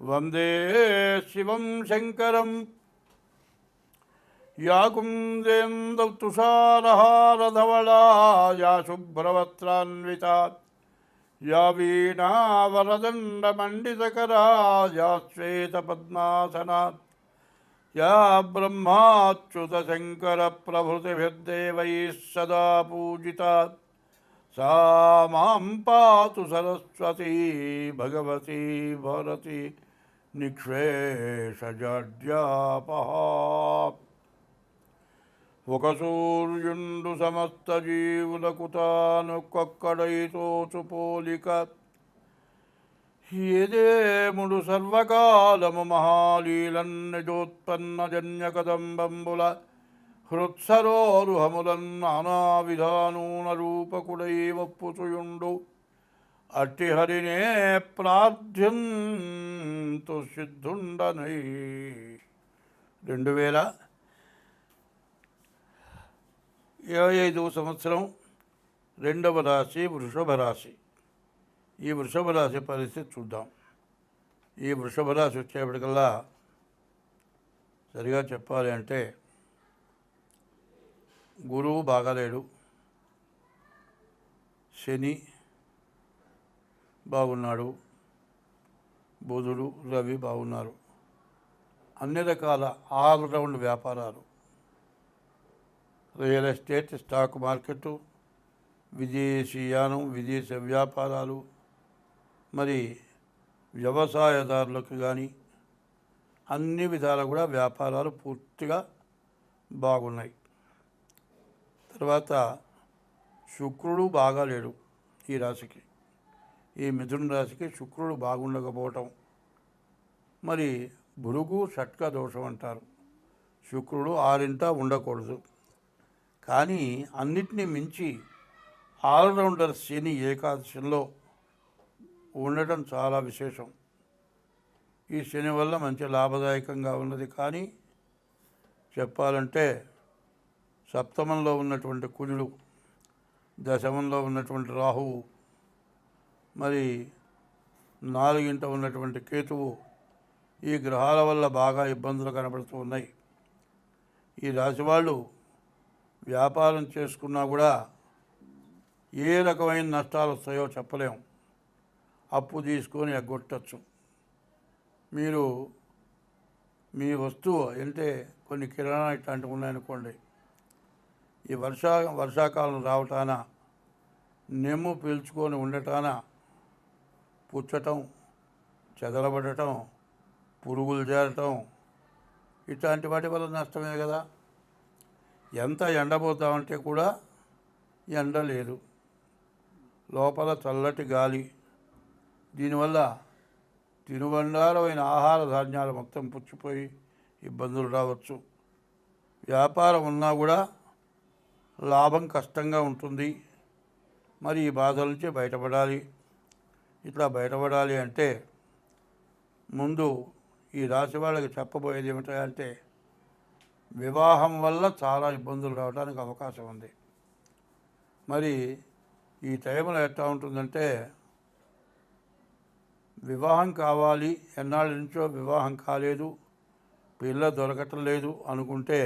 वन्दे शिवं शङ्करं याकुन्देन्दुषारहारधवला या शुभ्रवस्त्रान्विता या वीणावरदण्डमण्डितकरा या श्वेतपद्मासना या ब्रह्माच्युतशङ्करप्रभृतिभिर्देवैः सदा पूजिता सा मां पातु सरस्वती भगवती भरती నిక్షేషజడ్యాపహ ఒక సూర్యుండు సమస్త జీవులకు తానొక్కొక్కడైతోచు పోలిక ఏదేముడు సర్వకాలము మహాలీలన్నజోత్పన్న జన్యకదంబంబుల హృత్సరోరుహములన్ విధానూన రూపకుడై ఒప్పుచుయుండు. అట్టిహరినే ప్రార్థ్యంతు సిద్ధుండనై. రెండు వేల ఇరవై ఐదవ సంవత్సరం రెండవ రాశి వృషభ రాశి. ఈ వృషభ రాశి పరిస్థితి చూద్దాం. ఈ వృషభ రాశి వచ్చేప్పటికల్లా సరిగా చెప్పాలి అంటే గురువు బాగాలేడు. శని బాగున్నాడు. బుధుడు రవి బాగున్నారు. అన్ని రకాల ఆల్రౌండ్ వ్యాపారాలు. రియల్ ఎస్టేట్ స్టాక్ మార్కెట్ విదేశీయానం విదేశ వ్యాపారాలు. మరి వ్యవసాయదారులకు కానీ అన్ని విధాలు కూడా వ్యాపారాలు పూర్తిగా బాగున్నాయి. తర్వాత శుక్రుడు బాగాలేడు ఈ రాశికి. ఈ మిథున రాశికి శుక్రుడు బాగుండకపోవటం. మరి భృగు షట్క దోషం అంటారు. శుక్రుడు ఆరింట ఉండకూడదు. కానీ అన్నిటినీ మించి ఆల్రౌండర్ శని ఏకాదశిలో ఉండటం చాలా విశేషం. ఈ శని వల్ల మంచి లాభదాయకంగా ఉన్నది. కానీ చెప్పాలంటే సప్తమంలో ఉన్నటువంటి కుజుడు దశమంలో ఉన్నటువంటి రాహువు మరి నాలుగింట ఉన్నటువంటి కేతువు ఈ గ్రహాల వల్ల బాగా ఇబ్బందులు కనబడుతూ ఉన్నాయి. ఈ రాశి వాళ్ళు వ్యాపారం చేసుకున్నా కూడా ఏ రకమైన నష్టాలు వస్తాయో చెప్పలేం. అప్పు తీసుకొని ఎగ్గొట్టచ్చు. మీరు మీ వస్తువు అంటే కొన్ని కిరాణా ఇట్లాంటివి ఉన్నాయనుకోండి. ఈ వర్షా వర్షాకాలం రావటాన నెమ్ము పీల్చుకొని ఉండటాన పుచ్చటం చెదలబడటం పురుగులు చేరటం ఇట్లాంటి వాటి వల్ల నష్టమే కదా. ఎంత ఎండబోతామంటే కూడా ఎండ లేదు. లోపల చల్లటి గాలి. దీనివల్ల తినుబండారమైన ఆహార ధాన్యాలు మొత్తం పుచ్చిపోయి ఇబ్బందులు రావచ్చు. వ్యాపారం ఉన్నా కూడా లాభం కష్టంగా ఉంటుంది. మరి ఈ బాధల నుంచి బయటపడాలి. ఇట్లా బయటపడాలి అంటే ముందు ఈ రాశి వాళ్ళకి చెప్పబోయేది ఏమిటంటే వివాహం వల్ల చాలా ఇబ్బందులు రావడానికి అవకాశం ఉంది. మరి ఈ టైంలో ఎట్లా ఉంటుందంటే వివాహం కావాలి ఎన్నాళ్ళ నుంచో వివాహం కాలేదు పిల్ల దొరకటం లేదు అనుకుంటే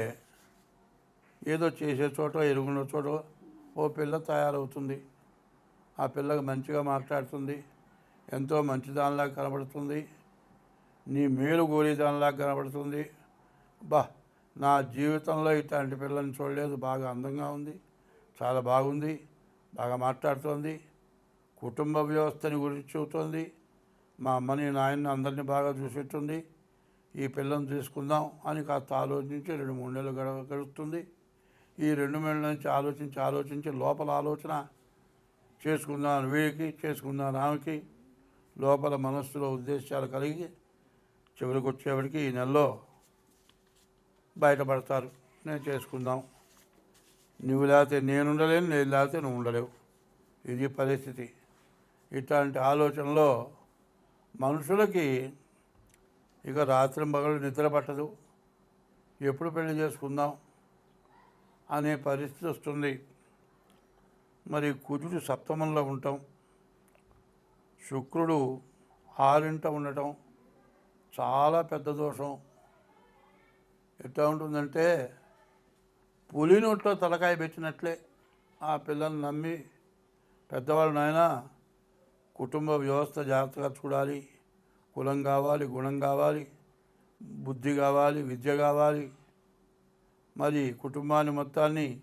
ఏదో చేసే చోట ఎరుగున్న చోట ఓ పిల్ల తయారవుతుంది. ఆ పిల్లకి మంచిగా మాట్లాడుతుంది. ఎంతో మంచిదానిలా కనబడుతుంది. నీ మేలు గోరేదానిలా కనబడుతుంది. బా నా జీవితంలో ఇట్లాంటి పిల్లని చూడలేదు. బాగా అందంగా ఉంది. చాలా బాగుంది. బాగా మాట్లాడుతోంది. కుటుంబ వ్యవస్థని గురించి చెబుతోంది. మా అమ్మని నాయన్ని అందరినీ బాగా చూసేట్టుంది ఈ పిల్లని తీసుకుందాం అని కాస్త ఆలోచించి రెండు మూడు నెలలు గడ గడుస్తుంది. ఈ రెండు నెలల నుంచి ఆలోచించి ఆలోచించి లోపల ఆలోచన చేసుకుందాం వీడికి చేసుకుందాం ఆమెకి లోపల మనస్సులో ఉద్దేశాలు కలిగి చివరికి వచ్చేవాడికి ఈ నెలలో బయటపడతారు. నేను చేసుకుందాం. నువ్వు లేకపోతే నేను ఉండలేను నేను లేకపోతే నువ్వు ఉండలేవు. ఇది పరిస్థితి. ఇట్లాంటి ఆలోచనలో మనుషులకి ఇక రాత్రి మగలు నిద్ర పట్టదు. ఎప్పుడు పెళ్ళి చేసుకుందాం అనే పరిస్థితి వస్తుంది. మరి కుజుడు సప్తమంలో ఉంటాం. శుక్రుడు ఆరింట ఉండటం చాలా పెద్ద దోషం. ఎట్లా ఉంటుందంటే పులి నోట్లో తలకాయ పెట్టినట్లే ఆ పిల్లల్ని నమ్మి పెద్దవాళ్ళు నాయన కుటుంబ వ్యవస్థ జాగ్రత్తగా చూడాలి. కులం కావాలి గుణం కావాలి బుద్ధి కావాలి విద్య కావాలి. మరి కుటుంబాన్ని మొత్తాన్ని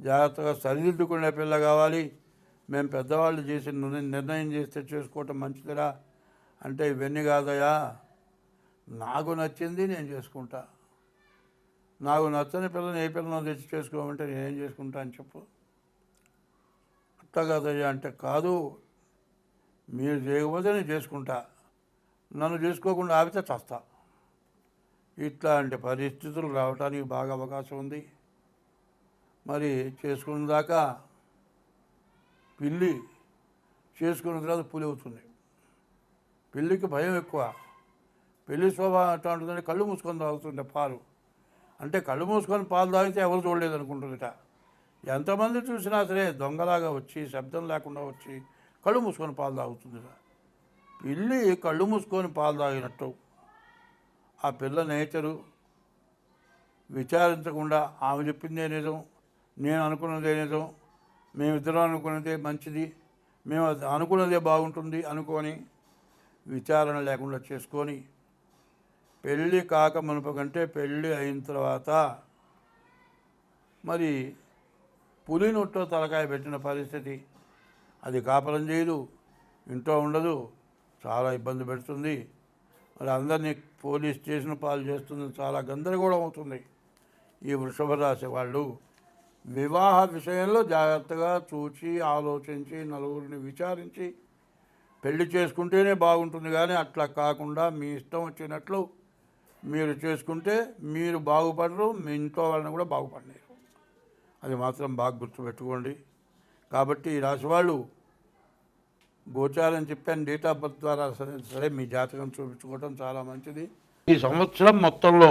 జాగ్రత్తగా సరిదిద్దుకునే పిల్ల కావాలి. మేము పెద్దవాళ్ళు చేసి నిర్ణయం చేస్తే చేసుకోవటం మంచిదిరా. అంటే ఇవన్నీ కాదయా నాకు నచ్చింది నేను చేసుకుంటా. నాకు నచ్చని పిల్లని ఏ పిల్లను తెచ్చి చేసుకోమంటే నేనేం చేసుకుంటా అని చెప్పు. అట్లా కాదయ్యా అంటే కాదు. మీరు చేయకపోతే నేను చేసుకుంటా. నన్ను చేసుకోకుండా ఆపితే చస్తా. ఇట్లాంటి పరిస్థితులు రావడానికి బాగా అవకాశం ఉంది. మరి చేసుకున్న దాకా పిల్లి చేసుకున్న తర్వాత పులి అవుతుంది పిల్లికి భయం ఎక్కువ. పెళ్ళి స్వభావం ఎట్లా ఉంటుందంటే కళ్ళు మూసుకొని తాగుతుండే పాలు. అంటే కళ్ళు మూసుకొని పాలు తాగితే ఎవరు చూడలేదు అనుకుంటుందిట. ఎంతమంది చూసినా సరే దొంగలాగా వచ్చి శబ్దం లేకుండా వచ్చి కళ్ళు మూసుకొని పాలు తాగుతుందిట. పిల్లి కళ్ళు మూసుకొని పాలు తాగినట్టు. ఆ పిల్ల నేచరు. విచారించకుండా ఆమె చెప్పిందే నిజం నేను అనుకున్నదే నిజం. మేమిద్దరం అనుకున్నదే మంచిది. మేము అది అనుకున్నదే బాగుంటుంది అనుకొని విచారణ లేకుండా చేసుకొని పెళ్ళి కాక మునుపు కంటే పెళ్ళి అయిన తర్వాత మరి పులి నొట్టో తలకాయ పెట్టిన పరిస్థితి. అది కాపలం చేయదు ఇంట్లో ఉండదు చాలా ఇబ్బంది పెడుతుంది. మరి అందరినీ పోలీస్ స్టేషన్ పాలు చేస్తుంది చాలా గందరగోళం అవుతుంది. ఈ వృషభ రాశి వాళ్ళు వివాహ విషయంలో జాగ్రత్తగా చూచి ఆలోచించి నలుగురిని విచారించి పెళ్ళి చేసుకుంటేనే బాగుంటుంది కానీ అట్లా కాకుండా మీ ఇష్టం వచ్చినట్లు మీరు చేసుకుంటే మీరు బాగుపడరు మీ ఇంట్లో వాళ్ళని కూడా బాగుపడలేరు. అది మాత్రం బాగా గుర్తుపెట్టుకోండి. కాబట్టి ఈ రాశి వాళ్ళు గోచారం చెప్పాను డేట్ ఆఫ్ బర్త్ ద్వారా సరే సరే మీ జాతకం చూపించుకోవటం చాలా మంచిది. ఈ సంవత్సరం మొత్తంలో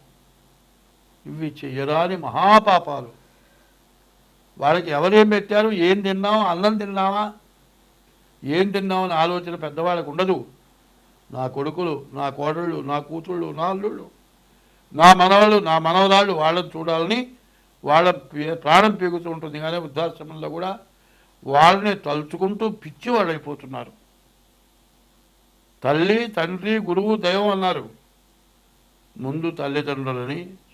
ఇవి చేయరాని మహాపాపాలు. వాళ్ళకి ఎవరేం పెట్టారు? ఏం తిన్నావు? అన్నం తిన్నావా? ఏం తిన్నామని ఆలోచన పెద్దవాళ్ళకు ఉండదు. నా కొడుకులు నా కోడళ్ళు నా కూతుళ్ళు నా అల్లుళ్ళు నా మనవాళ్ళు నా మనవరాళ్ళు వాళ్ళని చూడాలని వాళ్ళ పే- ప్రాణం పీగుతూ ఉంటుంది. కానీ వృద్ధాశ్రమంలో కూడా వాళ్ళని తలుచుకుంటూ పిచ్చి వాళ్ళు అయిపోతున్నారు తల్లి తండ్రి గురువు దైవం అన్నారు. ముందు తల్లిదండ్రులని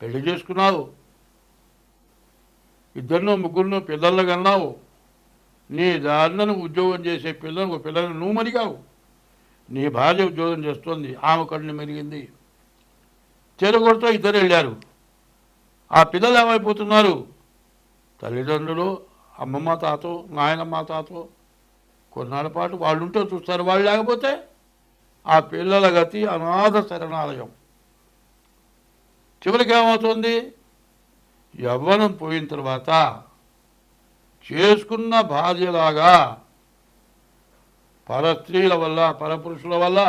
పెళ్ళి చేసుకున్నావు. ఇద్దరినో ముగ్గురునో పిల్లలు కన్నావు. నీ దాన్నను ఉద్యోగం చేసే పిల్లలు పిల్లలను నువ్వు మరిగావు. నీ భార్య ఉద్యోగం చేస్తుంది ఆమె కళ్ళు మెరిగింది. చెరగొడుతూ ఇద్దరు వెళ్ళారు. ఆ పిల్లలు ఏమైపోతున్నారు? తల్లిదండ్రులు అమ్మమ్మ తాతో నాయనమ్మ తాతో కొన్నాళ్ళ పాటు వాళ్ళుంటే చూస్తారు వాళ్ళు లేకపోతే ఆ పిల్లల గతి అనాథ శరణాలయం. చివరికి ఏమవుతుంది? యవ్వనం పోయిన తర్వాత చేసుకున్న భార్యలాగా పరస్త్రీల వల్ల పరపురుషుల వల్ల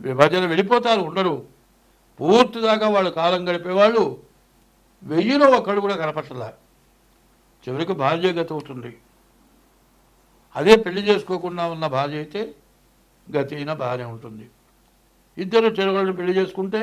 విభజన వెళ్ళిపోతారు ఉండరు. పూర్తిదాకా వాళ్ళు కాలం గడిపేవాళ్ళు వెయ్యిలో ఒక్కడు కూడా కనపట్టలే చివరికి భార్య గతి అవుతుంది. అదే పెళ్ళి చేసుకోకుండా ఉన్న భార్య అయితే గతి అయిన భార్య ఉంటుంది. ఇద్దరు చెరువులను పెళ్ళి చేసుకుంటే